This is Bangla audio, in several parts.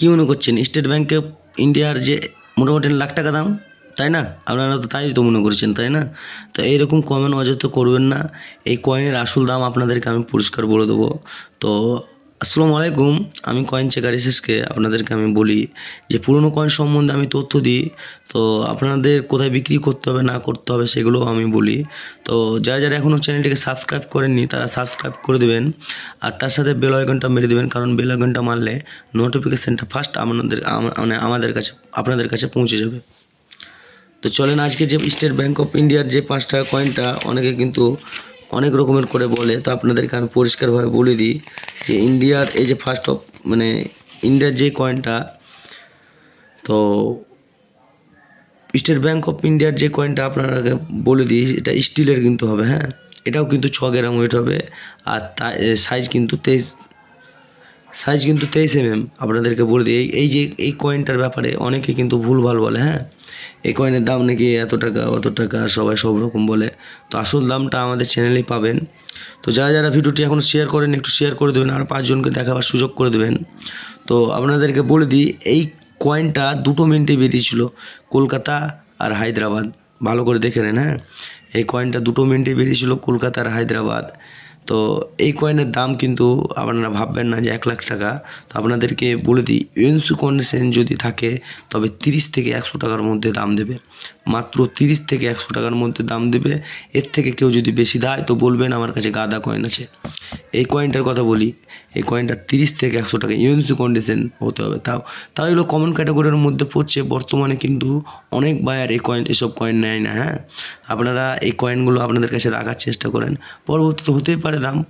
কী মনে করছেন? স্টেট ব্যাঙ্কে ইন্ডিয়ার যে মোটামুটি লাখ টাকা দাম, তাই না? আপনারা তো তাই তো মনে করছেন, তাই না? তো এইরকম কমেন্ট অযথা করবেন না। এই কয়েনের আসল দাম আপনাদেরকে আমি পরিষ্কার বলে দেবো। তো আসসালামু আলাইকুম। আমি কয়েন চেকার এসএসকে আপনাদেরকে আমি বলি যে পুরনো কয়েন সম্বন্ধে আমি তথ্য দিই। তো আপনাদের কোথায় বিক্রি করতে হবে, না করতে হবে সেগুলোও আমি বলি। তো যারা যারা এখনও চ্যানেলটিকে সাবস্ক্রাইব করেননি, তারা সাবস্ক্রাইব করে দেবেন। আর তার সাথে বেল আইকনটা মেরে দেবেন, কারণ বেল আইকনটা মারলে নোটিফিকেশানটা ফার্স্ট আপনাদের মানে আমাদের কাছে, আপনাদের কাছে পৌঁছে যাবে। তো চলেন আজকে যে স্টেট ব্যাঙ্ক অফ ইন্ডিয়ার যে পাঁচ টাকা কয়েনটা অনেকে কিন্তু অনেক রকমের করে বলে, তো আপনাদেরকে আমি পরিষ্কারভাবে বলে দিই যে ইন্ডিয়ার এই যে ফার্স্ট অফ মানে ইন্ডিয়ার যে কয়েনটা তো স্টেট ব্যাঙ্ক অফ ইন্ডিয়ার যে কয়েনটা আপনারা বলে দিই, এটা স্টিলের কিন্তু হবে হ্যাঁ? এটাও কিন্তু ছ গ্রাম ওয়েট হবে, আর সাইজ কিন্তু তেইশ সাইজ কিন্তু তেইশ এমএম আপনাদেরকে বলে দিই, এই- যে, এই কয়েনটার ব্যাপারে অনেকে কিন্তু ভুলভাল বলে হ্যাঁ? এই কয়েনের দাম নাকি এত টাকা, অত টাকা, সবাই সব রকম বলে। তো আসল দামটা আমাদের চ্যানেলেই পাবেন। তো যারা যারা ভিডিওটি এখন শেয়ার করেন একটু শেয়ার করে দেবেন, আর পাঁচজনকে দেখাবার সুযোগ করে দেবেন। তো আপনাদেরকে বলে দিই, এই কয়েনটা দুটো মিনিটে বেরিয়েছিল কলকাতা আর হায়দ্রাবাদ। ভালো করে দেখে নেন হ্যাঁ? এই কয়েনটা দুটো মিনিটে বেরিয়েছিল কলকাতা আর হায়দ্রাবাদ। তো এই কয়েনের দাম কিন্তু আপনারা ভাববেন না যে এক লাখ টাকা। তো আপনাদেরকে বলে দিই ইউএনসি কন্ডিশন যদি থাকে, তবে তিরিশ থেকে একশো টাকার মধ্যে দাম দেবে। মাত্র তিরিশ থেকে একশো টাকার মধ্যে দাম দেবে। এর থেকে কেউ যদি বেশি দেয়, তো বলবেন আমার কাছে গাদা কয়েন আছে। এই কয়েনটার কথা বলি, এই কয়েনটা তিরিশ থেকে একশো টাকা ইউএনসি কন্ডিশন হতে হবে। তাও তাও এগুলো কমন ক্যাটাগরির মধ্যে পড়ছে, বর্তমানে কিন্তু অনেক বায়ার এই কয়েন এসব কয়েন নেয় না হ্যাঁ? আপনারা এই কয়েনগুলো আপনাদের কাছে রাখার চেষ্টা করেন। পরবর্তীতে হতেই পারে দাম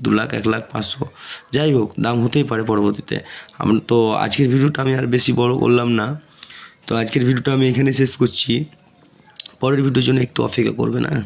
দু লাখ, এক লাখ, পাঁচশো। যাই হোক, দাম হতেই পারে পরবর্তীতে। আম- তো আজকের ভিডিওটা আমি আর বেশি বড় করলাম না। তো আজকের ভিডিওটা আমি এখানে শেষ করছি। পরের ভিডিওর জন্য একটু অপেক্ষা করবে না